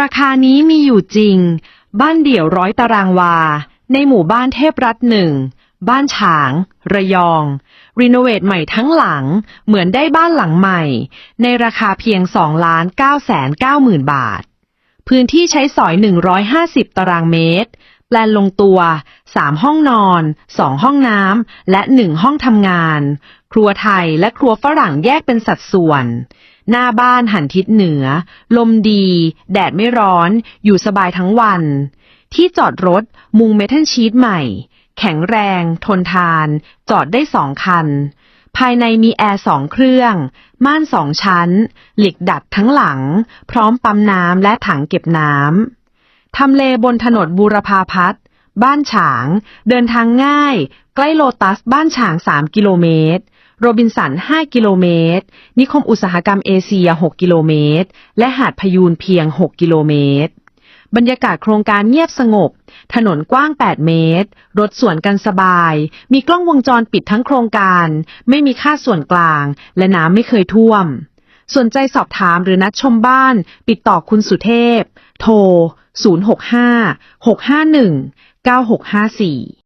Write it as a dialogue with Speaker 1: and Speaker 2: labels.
Speaker 1: ราคานี้มีอยู่จริง บ้านเดี่ยวร้อยตารางวา ในหมู่บ้านเทพรัตน์หนึ่ง บ้านฉาง ระยอง รีโนเวทใหม่ทั้งหลัง เหมือนได้บ้านหลังใหม่ ในราคาเพียง2ล้าน9แสน9หมื่นบาท พื้นที่ใช้สอย 150 ตารางเมตร แปลนลงตัว 3 ห้องนอน 2 ห้องน้ำ และ 1 ห้องทำงาน ครัวไทยและครัวฝรั่งแยกเป็นสัดส่วน หน้าบ้านหันทิศเหนือ ลมดี แดดไม่ร้อน อยู่สบายทั้งวัน ที่จอดรถมุงเมทัลชีตใหม่ แข็งแรง ทนทาน จอดได้สองคัน ภายในมีแอร์สองเครื่อง ม่านสองชั้น หล็กดัดทั้งหลัง พร้อมปั๊มน้ำและถังเก็บน้ำทำเลบนถนนบูรพาพัฒน์บ้านฉาง เดินทางง่าย ใกล้โลตัสบ้านฉาง 3 กิโลเมตร โรบินสัน 5 กิโลเมตร นิคมอุตสาหกรรมเอเชีย 6 กิโลเมตร และหาดพยูนเพียง 6 กิโลเมตร บรรยากาศโครงการเงียบสงบ ถนนกว้าง 8 เมตร รถสวนกันสบาย มีกล้องวงจรปิดทั้งโครงการ ไม่มีค่าส่วนกลาง และน้ำไม่เคยท่วม สนใจสอบถามหรือนัดชมบ้าน ติดต่อคุณสุเทพ โทร 065 651 9654